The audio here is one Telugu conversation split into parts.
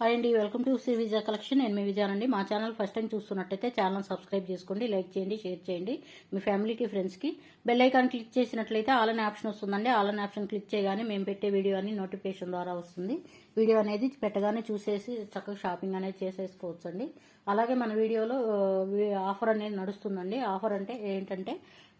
హాయ్ అండి welcome to Sri Vijaya collection నేను మీ విజయానండి. మా ఛానల్ ఫస్ట్ టైం చూస్తున్నట్టయితే ఛానల్ సబ్స్క్రైబ్ చేసుకోండి లైక్ చేయండి షేర్ చేయండి. మీ ఫ్యామిలీకి ఫ్రెండ్స్కి బెల్ ఐకాన్ క్లిక్ చేసినట్లయితే ఆల్ అనే ఆప్షన్ వస్తుందండి. ఆల్ అనే ఆప్షన్ క్లిక్ చేయగానే మేము పెట్టే వీడియో అని నోటిఫికేషన్ ద్వారా వస్తుంది. వీడియో అనేది పెట్టగానే చూసేసి చక్కగా షాపింగ్ అనేది చేసేసుకోవచ్చండి. అలాగే మన వీడియోలో ఆఫర్ uh, అనేది నడుస్తుందండి. ఆఫర్ అంటే ఏంటంటే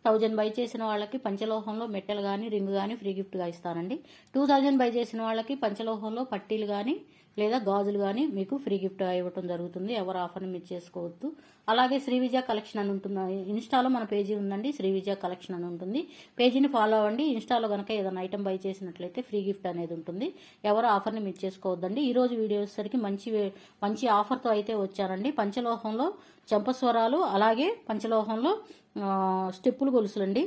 థౌజండ్ బై చేసిన వాళ్ళకి పంచలోహంలో మెట్టెలు కానీ రింగ్ కానీ ఫ్రీ గిఫ్ట్గా ఇస్తానండి టూ థౌజండ్ బై చేసిన వాళ్ళకి పంచలోహంలో పట్టీలు కానీ లేదా గాజులు కానీ మీకు ఫ్రీ గిఫ్ట్ ఇవ్వటం జరుగుతుంది. ఎవరు ఆఫర్ని మీరు చేసుకోవద్దు. అలాగే శ్రీవిజయ కలెక్షన్ అని ఉంటుంది. ఇన్స్టాలో మన పేజీ ఉందండి శ్రీవిజయ కలెక్షన్ అని ఉంటుంది. పేజీని ఫాలో అవ్వండి. ఇన్స్టాలో కనుక ఏదైనా ఐటమ్ బై చేసినట్లయితే ఫ్రీ గిఫ్ట్ అనేది ఉంటుంది. ఎవరు ఆఫర్ని మీరు చేసుకోవద్దండి. ఈ రోజు వీడియో వచ్చేసరికి మంచి మంచి ఆఫర్తో అయితే వచ్చారండి. పంచలోహంలో చెంపస్వరాలు అలాగే పంచలోహంలో స్టెప్పులు గొలుసులండి.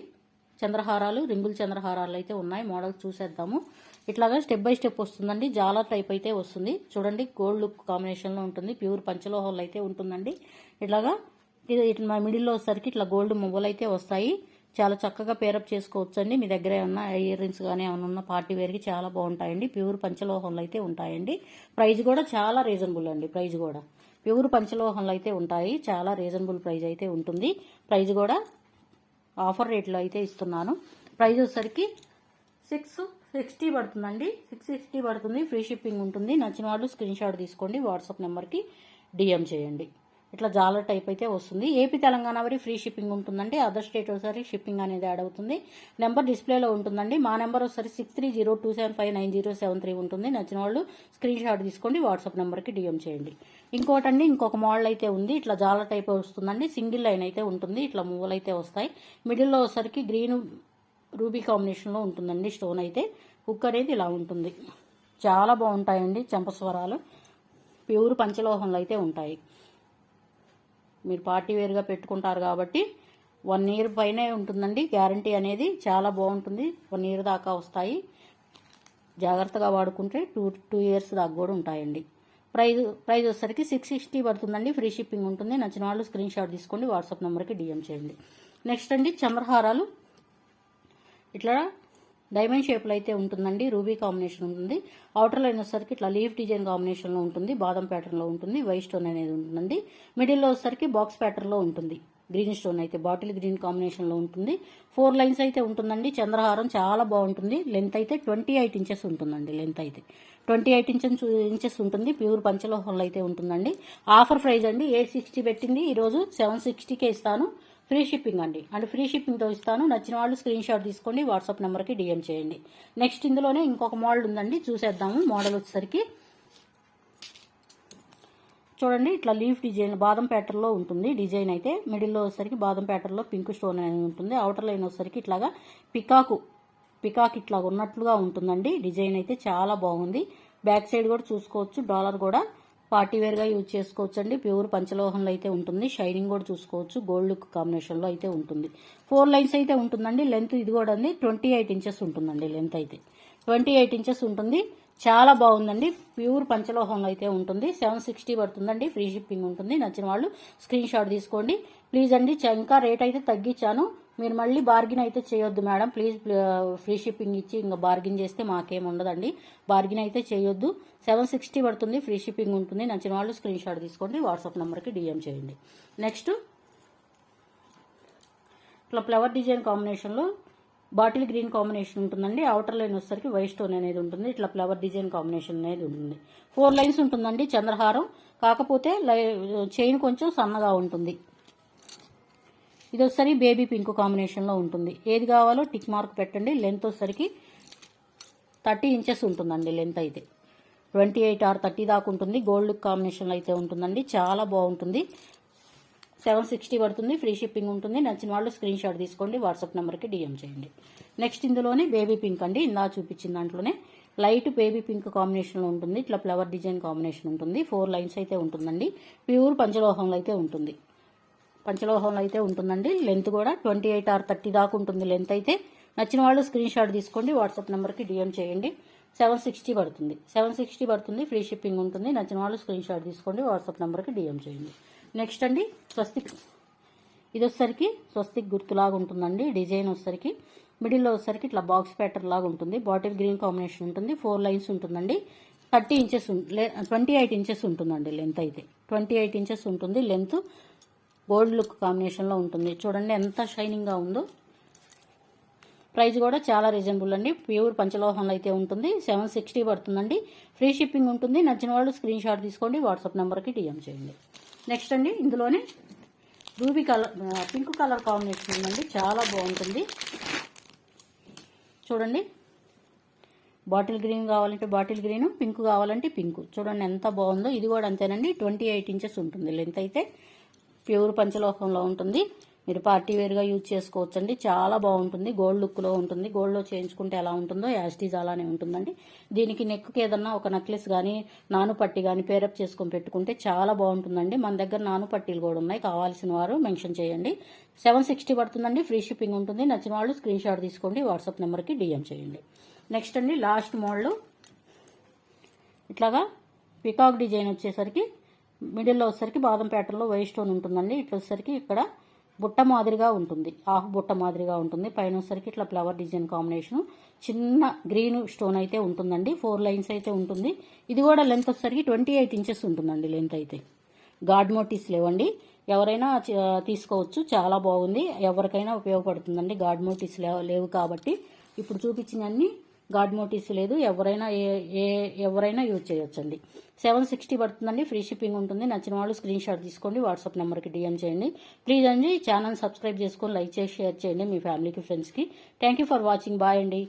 చంద్రహారాలు రింగుల చంద్రహారాలు అయితే ఉన్నాయి. మోడల్స్ చూసేద్దాము. ఇట్లాగా స్టెప్ బై స్టెప్ వస్తుందండి. జాలర్ టైప్ అయితే వస్తుంది. చూడండి గోల్డ్ లుక్ కాంబినేషన్లో ఉంటుంది. ప్యూర్ పంచలోహాలు అయితే ఉంటుందండి. ఇట్లాగా ఇట్లా మా మిడిల్లో వచ్చేసరికి ఇట్లా గోల్డ్ మువ్వలు అయితే వస్తాయి. చాలా చక్కగా పేరప్ చేసుకోవచ్చు అండి మీ దగ్గర ఏమన్నా ఇయర్ రింగ్స్ కానీ ఏమైనా ఉన్న పార్టీ వేర్కి చాలా బాగుంటాయండి. ప్యూర్ పంచలోహంలో అయితే ఉంటాయండి. ప్రైజ్ కూడా చాలా రీజనబుల్ అండి. ప్రైజ్ కూడా. ప్యూర్ పంచలోహంలో అయితే ఉంటాయి. చాలా రీజనబుల్ ప్రైజ్ అయితే ఉంటుంది. ప్రైజ్ కూడా ఆఫర్ రేట్లో అయితే ఇస్తున్నాను. ప్రైజ్ వచ్చేసరికి సిక్స్ సిక్స్టీ పడుతుందండి. సిక్స్ సిక్స్టీ పడుతుంది. ఫ్రీ షిప్పింగ్ ఉంటుంది. నచ్చిన వాళ్ళు స్క్రీన్ షాట్ తీసుకోండి. వాట్సాప్ నెంబర్కి డిఎం చేయండి. ఇట్లా జాలర్ టైప్ అయితే వస్తుంది. ఏపీ తెలంగాణ వరకు ఫ్రీ షిప్పింగ్ ఉంటుందండి. అదర్ స్టేట్ ఒకసారి షిప్పింగ్ అనేది యాడ్ అవుతుంది. నెంబర్ డిస్ప్లేలో ఉంటుందండి. మా నెంబర్ ఒకసారి six three zero two seven five nine zero seven three ఉంటుంది. నచ్చిన వాళ్ళు స్క్రీన్ షాట్ తీసుకోండి వాట్సాప్ నెంబర్కి డిఎం చేయండి. ఇంకోటండి ఇంకొక మోడల్ అయితే ఉంది. ఇట్లా జాలర్ టైప్ వస్తుందండి. సింగిల్ లైన్ అయితే ఉంటుంది. ఇట్లా మువ్వలు అయితే వస్తాయి. మిడిల్లో వచ్చేసరికి గ్రీన్ రూబీ కాంబినేషన్లో ఉంటుందండి స్టోన్ అయితే. హుక్ అనేది ఇలా ఉంటుంది. చాలా బాగుంటాయండి చెంపస్వరాలు ప్యూర్ పంచలోహంలో అయితే ఉంటాయి. మీరు పార్టీ వేర్గా పెట్టుకుంటారు కాబట్టి వన్ ఇయర్ పైనే ఉంటుందండి. గ్యారంటీ అనేది చాలా బాగుంటుంది. వన్ ఇయర్ దాకా వస్తాయి. జాగ్రత్తగా వాడుకుంటే టూ టూ ఇయర్స్ దాకా కూడా ఉంటాయండి. ప్రైజ్ ప్రైజ్ వచ్చేసరికి సిక్స్ సిక్స్టీ పడుతుందండి. ఫ్రీ షిప్పింగ్ ఉంటుంది. నచ్చిన వాళ్ళు స్క్రీన్ షాట్ తీసుకోండి. వాట్సాప్ నెంబర్కి డిఎం చేయండి. నెక్స్ట్ అండి చమరహారాలు ఇట్లా డైమండ్ షేప్లో అయితే ఉంటుందండి రూబీ కాంబినేషన్ ఉంటుంది. అవుటర్ లైన్ వచ్చేసరికి ఇట్లా లీఫ్ డిజైన్ కాంబినేషన్లో ఉంటుంది బాదం ప్యాటర్న్లో ఉంటుంది వైట్ స్టోన్ అనేది ఉంటుందండి. మిడిల్లో వచ్చేసరికి బాక్స్ ప్యాటర్న్లో ఉంటుంది గ్రీన్ స్టోన్ అయితే బాటిల్ గ్రీన్ కాంబినేషన్లో ఉంటుంది. ఫోర్ లైన్స్ అయితే ఉంటుందండి చంద్రహారం చాలా బాగుంటుంది. లెంత్ అయితే ట్వంటీ ఎయిట్ ఇంచెస్ ఉంటుందండి లెంత్ అయితే. ట్వంటీ ఎయిట్ ఇంచెస్ ఇంచెస్ ఉంటుంది ప్యూర్ పంచలోహంలో అయితే ఉంటుందండి. ఆఫర్ ప్రైస్ అండి ఎయిట్ సిక్స్టీ పెట్టింది ఈరోజు సెవెన్ సిక్స్టీకే ఇస్తాను. ఫ్రీ షిప్పింగ్ అండి. అండ్ ఫ్రీ షిప్పింగ్తో ఇస్తాను. నచ్చిన వాళ్ళు స్క్రీన్ షాట్ తీసుకోండి వాట్సాప్ నెంబర్కి డిఎం చేయండి. నెక్స్ట్ ఇందులోనే ఇంకొక మోడల్ ఉందండి. చూసేద్దాము మోడల్ వచ్చేసరికి. చూడండి ఇట్లా లీఫ్ డిజైన్ బాదం ప్యాటర్న్లో ఉంటుంది డిజైన్ అయితే. మిడిల్లో వచ్చేసరికి బాదం ప్యాటర్న్లో పింక్ స్టోన్ అనేది ఉంటుంది. అవుటర్ లైన్ వచ్చేసరికి ఇట్లాగా పికాకు పికాక్ ఇట్లా ఉన్నట్లుగా ఉంటుందండి. డిజైన్ అయితే చాలా బాగుంది. బ్యాక్ సైడ్ కూడా చూసుకోవచ్చు డాలర్ కూడా. పార్టీ వేర్గా యూజ్ చేసుకోవచ్చు అండి ప్యూర్ పంచలోహంలో అయితే ఉంటుంది. షైనింగ్ కూడా చూసుకోవచ్చు. గోల్డ్ లుక్ కాంబినేషన్లో అయితే ఉంటుంది. ఫోర్ లైన్స్ అయితే ఉంటుందండి. లెంత్ ఇది కూడా అండి. ట్వంటీ ఎయిట్ ఇంచెస్ ఉంటుందండి లెంత్ అయితే. ట్వంటీ ఎయిట్ ఇంచెస్ ఉంటుంది. చాలా బాగుందండి. ప్యూర్ పంచలోహంలో అయితే ఉంటుంది. సెవెన్ సిక్స్టీ పడుతుందండి. ఫ్రీ షిప్పింగ్ ఉంటుంది. నచ్చిన వాళ్ళు స్క్రీన్ షాట్ తీసుకోండి. ప్లీజ్ అండి చ- ఇంకా రేట్ అయితే తగ్గించాను. మీరు మళ్ళీ బార్గిన్ అయితే చేయొద్దు మేడం. ప్లీజ్ ఫ్రీ షిప్పింగ్ ఇచ్చి ఇంకా బార్గిన్ చేస్తే మాకేం ఉండదండి. బార్గిన్ అయితే చేయొద్దు. సెవెన్ సిక్స్టీ పడుతుంది ఫ్రీ షిప్పింగ్ ఉంటుంది. నచ్చిన వాళ్ళు స్క్రీన్ షాట్ తీసుకోండి వాట్సాప్ నెంబర్కి డిఎం చేయండి. నెక్స్ట్ ఇట్లా ఫ్లవర్ డిజైన్ కాంబినేషన్లో బాటిల్ గ్రీన్ కాంబినేషన్ ఉంటుందండి. అవుటర్ లైన్ వచ్చేసరికి వైట్ స్టోన్ అనేది ఉంటుంది. ఇట్లా ఫ్లవర్ డిజైన్ కాంబినేషన్ అనేది ఉంటుంది. ఫోర్ లైన్స్ ఉంటుందండి చంద్రహారం. కాకపోతే లై- చైన్ కొంచెం సన్నగా ఉంటుంది. ఇది వచ్చేసరికి బేబీ పింక్ కాంబినేషన్లో ఉంటుంది. ఏది కావాలో టిక్ మార్క్ పెట్టండి. లెంత్ వచ్చేసరికి థర్టీ ఇంచెస్ ఉంటుందండి లెంత్ అయితే. ట్వంటీ ఎయిట్ ఆర్ థర్టీ దాకా ఉంటుంది. గోల్డ్ లుక్ కాంబినేషన్లో అయితే ఉంటుందండి. చాలా బాగుంటుంది. సెవెన్ సిక్స్టీ పడుతుంది. ఫ్రీ షిప్పింగ్ ఉంటుంది. నచ్చిన వాళ్ళు స్క్రీన్ షాట్ తీసుకోండి. వాట్సాప్ నెంబర్కి డిఎం చేయండి. నెక్స్ట్ ఇందులోనే బేబీ పింక్ అండి. ఇందా చూపించిన దాంట్లోనే లైట్ బేబీ పింక్ కాంబినేషన్లో ఉంటుంది. ఇట్లా ఫ్లవర్ డిజైన్ కాంబినేషన్ ఉంటుంది. ఫోర్ లైన్స్ అయితే ఉంటుందండి. ప్యూర్ పంచలోహంలో అయితే ఉంటుంది. పంచలోహంలో అయితే ఉంటుందండి. లెంత్ కూడా ట్వంటీ ఎయిట్ ఆర్ థర్టీ దాకా ఉంటుంది లెంత్ అయితే. నచ్చిన వాళ్ళు స్క్రీన్ షాట్ తీసుకోండి వాట్సాప్ నెంబర్కి డిఎం చేయండి. సెవెన్ సిక్స్టీ పడుతుంది. సెవెన్ సిక్స్టీ పడుతుంది ఫ్రీ షిప్పింగ్ ఉంటుంది. నచ్చిన వాళ్ళు స్క్రీన్ షాట్ తీసుకోండి వాట్సాప్ నెంబర్కి డిఎం చేయండి. నెక్స్ట్ అండి స్వస్తిక్. ఇది వచ్చేసరికి స్వస్తిక్ గుర్తులాగా ఉంటుందండి. డిజైన్ వచ్చేసరికి మిడిల్లో వచ్చేసరికి ఇట్లా బాక్స్ ప్యాటర్న్ లాగా ఉంటుంది. బాటిల్ గ్రీన్ కాంబినేషన్ ఉంటుంది. ఫోర్ లైన్స్ ఉంటుందండి. Thirty inches twenty eight inches ఉంటుందండి లెంత్ అయితే. ట్వంటీ ఎయిట్ ఇంచెస్ ఉంటుంది లెంత్. గోల్డ్ లుక్ కాంబినేషన్లో ఉంటుంది. చూడండి ఎంత షైనింగ్గా ఉందో. ప్రైస్ కూడా చాలా రీజనబుల్ అండి. ప్యూర్ పంచలోహంలో అయితే ఉంటుంది. సెవెన్ సిక్స్టీ పడుతుందండి. ఫ్రీ షిప్పింగ్ ఉంటుంది. నచ్చిన వాళ్ళు స్క్రీన్ షాట్ తీసుకోండి. వాట్సాప్ నెంబర్కి డిఎం చేయండి. నెక్స్ట్ అండి ఇందులోనే ruby colour pink colour combination ఉందండి. చాలా బాగుంటుంది. చూడండి. బాటిల్ గ్రీన్ కావాలంటే బాటిల్ గ్రీన్ పింక్ కావాలంటే పింక్. చూడండి ఎంత బాగుందో. ఇది కూడా అంతేనండి. ట్వంటీ ఎయిట్ ఇంచెస్ ఉంటుంది లెంత్ అయితే. ప్యూర్ పంచలోహంలో ఉంటుంది. మీరు పార్టీ వేర్గా యూజ్ చేసుకోవచ్చండి. చాలా బాగుంటుంది. గోల్డ్ లుక్లో ఉంటుంది. గోల్డ్లో చేయించుకుంటే ఎలా ఉంటుందో యాస్టీజ్ అలానే ఉంటుందండి. దీనికి నెక్కి ఏదన్నా ఒక నెక్లెస్ కానీ నాను పట్టి కానీ పేరప్ చేసుకొని పెట్టుకుంటే చాలా బాగుంటుందండి. మన దగ్గర నాను పట్టీలు కూడా ఉన్నాయి. కావాల్సిన వారు మెన్షన్ చేయండి. సెవెన్ సిక్స్టీ పడుతుందండి. ఫ్రీ షిప్పింగ్ ఉంటుంది. నచ్చిన వాళ్ళు స్క్రీన్ షాట్ తీసుకోండి. వాట్సాప్ నెంబర్కి డిఎం చేయండి. నెక్స్ట్ అండి లాస్ట్ మోడల్. ఇట్లాగా పికాక్ డిజైన్ వచ్చేసరికి మిడిల్లో వచ్చేసరికి బాదం ప్యాటర్న్లో వైట్ స్టోన్ ఉంటుందండి. ఇట్లా వచ్చేసరికి ఇక్కడ బుట్ట మాదిరిగా ఉంటుంది. హాఫ్ బుట్ట మాదిరిగా ఉంటుంది. పైన వచ్చేసరికి ఇట్లా ఫ్లవర్ డిజైన్ కాంబినేషన్. చిన్న గ్రీన్ స్టోన్ అయితే ఉంటుందండి. ఫోర్ లైన్స్ అయితే ఉంటుంది. ఇది కూడా లెంత్ వచ్చేసరికి ట్వంటీ ఎయిట్ ఇంచెస్ ఉంటుందండి లెంత్ అయితే. గాడ్ మోటీస్ లేవండి. ఎవరైనా తీసుకోవచ్చు. చాలా బాగుంది. ఎవరికైనా ఉపయోగపడుతుందండి. గాడ్ మోటీస్ లేవు కాబట్టి ఇప్పుడు చూపించినన్ని గాడ్ మోటీస్ లేదు ఎవరైనా ఏ ఏ ఎవరైనా యూజ్ చేయొచ్చండి. సెవెన్ సిక్స్టీ పడుతుందండి ఫ్రీ షిప్పింగ్ ఉంటుంది. నచ్చిన వాళ్ళు స్క్రీన్ షాట్ తీసుకోండి వాట్సాప్ నెంబర్కి డిఎం చేయండి. ప్లీజ్ అండి ఛానల్ సబ్స్క్రైబ్ చేసుకొని లైక్ చేసి షేర్ చేయండి మీ ఫ్యామిలీకి ఫ్రెండ్స్కి. Thank you for watching bye అండి.